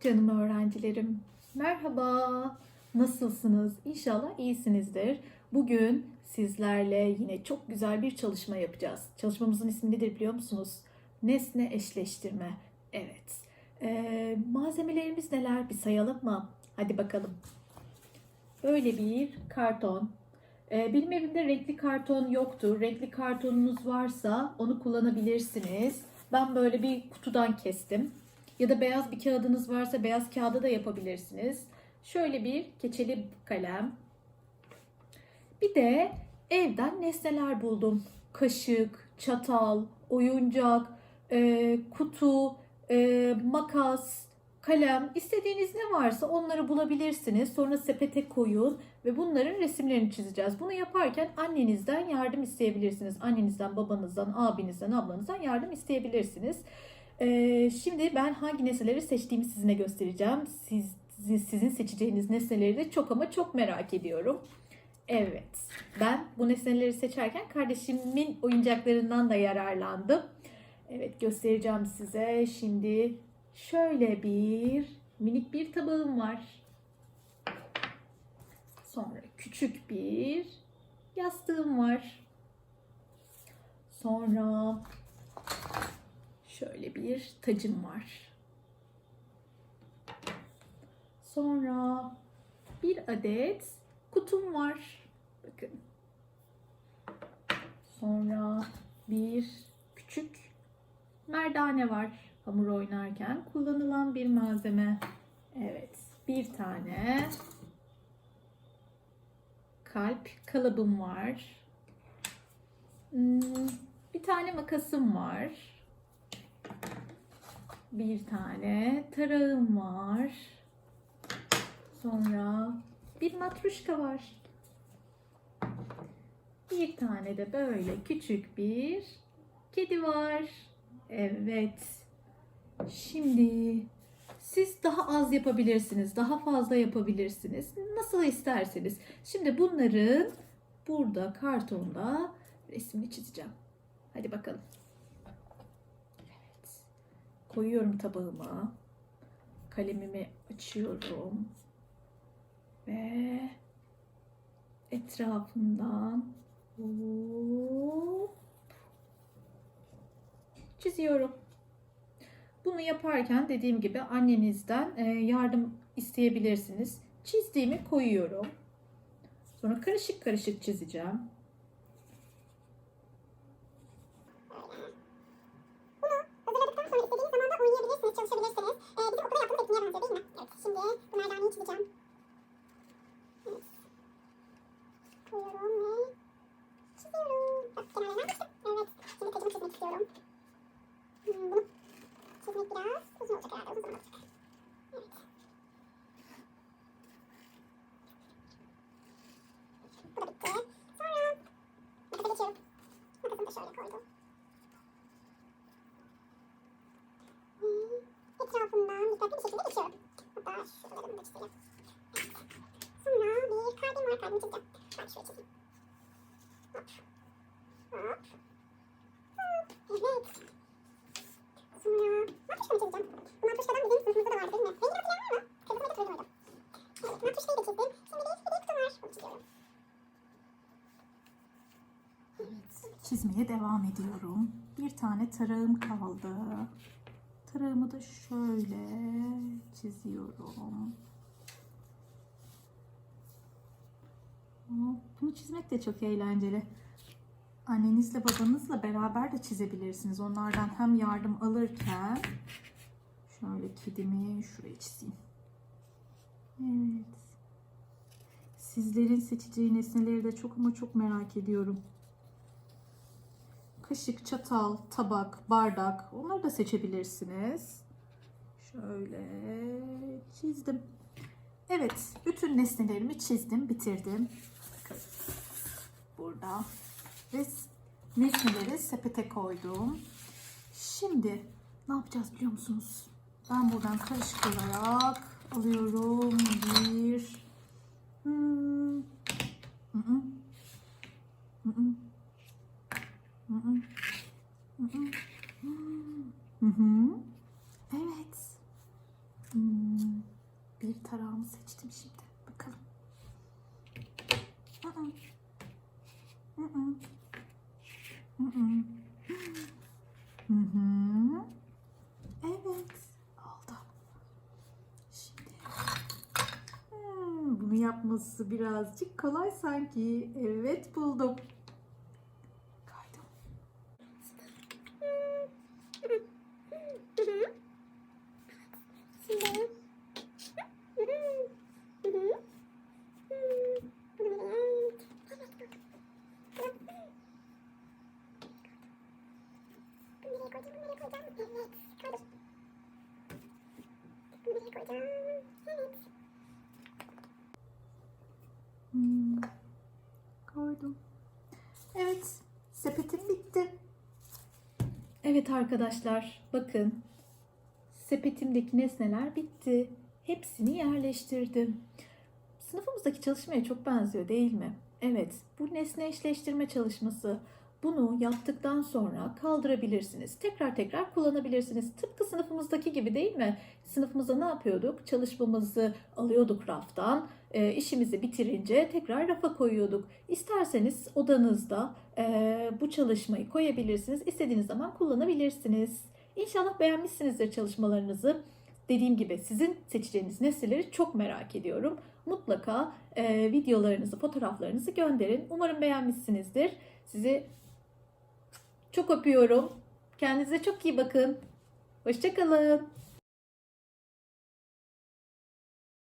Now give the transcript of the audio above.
Canım öğrencilerim, merhaba. Nasılsınız? İnşallah iyisinizdir. Bugün sizlerle yine çok güzel bir çalışma yapacağız. Çalışmamızın ismi nedir biliyor musunuz? Nesne eşleştirme. Evet. Ee, malzemelerimiz neler? Bir sayalım mı? Hadi bakalım. Böyle bir karton. Ee, benim evimde renkli karton yoktu. Renkli kartonunuz varsa onu kullanabilirsiniz. Ben böyle bir kutudan kestim. Ya da beyaz bir kağıdınız varsa beyaz kağıda da yapabilirsiniz. Şöyle bir keçeli kalem. Bir de evden nesneler buldum. Kaşık, çatal, oyuncak, e, kutu, e, makas, kalem. istediğiniz ne varsa onları bulabilirsiniz. Sonra sepete koyun ve bunların resimlerini çizeceğiz. Bunu yaparken annenizden yardım isteyebilirsiniz. Annenizden, babanızdan, abinizden, ablanızdan yardım isteyebilirsiniz. Ee, şimdi ben hangi nesneleri seçtiğimi sizinle göstereceğim. Siz, sizin seçeceğiniz nesneleri de çok ama çok merak ediyorum. Evet, ben bu nesneleri seçerken kardeşimin oyuncaklarından da yararlandım. Evet, göstereceğim size. Şimdi şöyle bir minik bir tabağım var. Sonra küçük bir yastığım var. Sonra bir tacım var. Sonra bir adet kutum var. Bakın. Sonra bir küçük merdane var. Hamur oynarken kullanılan bir malzeme. Evet, bir tane kalp kalıbım var. Hmm, Bir tane makasım var. Bir tane tarağım var. Sonra bir matruşka var. Bir tane de böyle küçük bir kedi var. Evet. Şimdi siz daha az yapabilirsiniz, daha fazla yapabilirsiniz. Nasıl isterseniz. Şimdi bunların burada kartonda resmini çizeceğim. Hadi bakalım. Koyuyorum tabağıma. Kalemimi açıyorum. Ve etrafından hop çiziyorum. Bunu yaparken dediğim gibi annenizden e, yardım isteyebilirsiniz. Çizdiğimi koyuyorum. Sonra karışık karışık çizeceğim. Hazırladıktan sonra istediğiniz zaman da oynayabilirsiniz, çalışabilirsiniz. Ee, bizim okula yaptığımız etkinliğe benziyor değil mi? Evet. Şimdi bu merdaneyi çizeceğim. Evet. Koyuyorum ve çiziyorum. Bak kenarlarından geçtim. Evet. Şimdi tacımı çizmek istiyorum. Hmm, bunu çizmek biraz uzun olacak herhalde. Uzun zaman alacak. Evet. Bu da bitti. Sonra makasa geçiyorum. Makasımı da şöyle koydum. Ve etrafından dikkatli bir şekilde geçiyorum. Hatta çizeyim. Evet. Sonra bir kalbim var. Kalbimi çizeceğim. Ben şöyle çizeyim. Hop. Hop. Evet. Sonra matruşkamı çizeceğim. Bu matruşkadan bizim sınıfımızda da vardı değil mi? Rengini hatırlayan var mı? Mıydı turuncu muydu? Evet matruşkayı da çizdim. Şimdi bir hediye var. Onu çiziyorum. Evet, çizmeye devam ediyorum. Bir tane tarağım kaldı. Tarağımı da şöyle çiziyorum. Hop, Bunu çizmek de çok eğlenceli. Annenizle babanızla beraber de çizebilirsiniz. Onlardan hem yardım alırken şöyle kedimi şuraya çizeyim. Evet. Sizlerin seçeceği nesneleri de çok ama çok merak ediyorum. Kaşık, çatal, tabak, bardak onları da seçebilirsiniz. Şöyle çizdim. Evet, bütün nesnelerimi çizdim, bitirdim. Burada ve nesneleri sepete koydum. Şimdi ne yapacağız biliyor musunuz? Ben buradan karışık olarak alıyorum bir hmm, hı hı, hı hı. Evet. Hmm. Tamamı seçtim şimdi. Bakalım. Hı Evet. Oldu. Şimdi. Hmm, bunu yapması birazcık kolay sanki. Evet buldum. Kaydım. Şimdi. Hmm, koydum. Evet, sepetim bitti. Evet arkadaşlar, bakın. Sepetimdeki nesneler bitti. Hepsini yerleştirdim. Sınıfımızdaki çalışmaya çok benziyor değil mi? Evet, bu nesne eşleştirme çalışması. Bunu yaptıktan sonra kaldırabilirsiniz. Tekrar tekrar kullanabilirsiniz. Tıpkı sınıfımızdaki gibi değil mi? Sınıfımızda ne yapıyorduk? Çalışmamızı alıyorduk raftan. E, işimizi bitirince tekrar rafa koyuyorduk. İsterseniz odanızda e, bu çalışmayı koyabilirsiniz. İstediğiniz zaman kullanabilirsiniz. İnşallah beğenmişsinizdir çalışmalarınızı. Dediğim gibi sizin seçeceğiniz nesneleri çok merak ediyorum. Mutlaka e, videolarınızı, fotoğraflarınızı gönderin. Umarım beğenmişsinizdir. Sizi çok öpüyorum. Kendinize çok iyi bakın. Hoşçakalın.